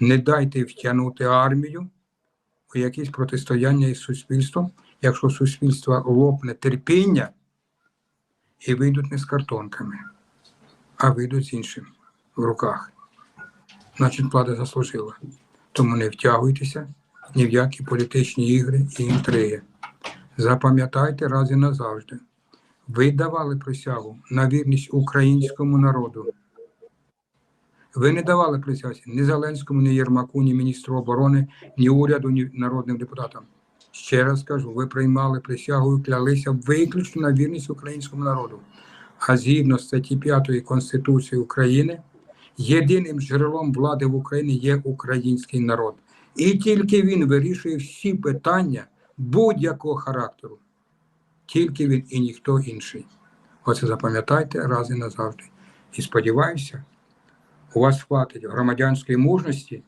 Не дайте втягнути армію у якесь протистояння із суспільством, якщо суспільство лопне терпіння і вийдуть не з картонками, а вийдуть з іншим в руках. Значить, влада заслужила. Тому не втягуйтеся ні в які політичні ігри і інтриги. Запам'ятайте раз і назавжди. Ви давали присягу на вірність українському народу. Ви не давали присязі ні Зеленському, ні Єрмаку, ні міністру оборони, ні уряду, ні народним депутатам. Ще раз кажу, ви приймали присягу і клялися виключно на вірність українському народу. А згідно статті 5 Конституції України, єдиним джерелом влади в Україні є український народ. І тільки він вирішує всі питання будь-якого характеру. Тільки він і ніхто інший. Оце запам'ятайте раз і назавжди. І сподіваюся, у вас хватить громадянської мужності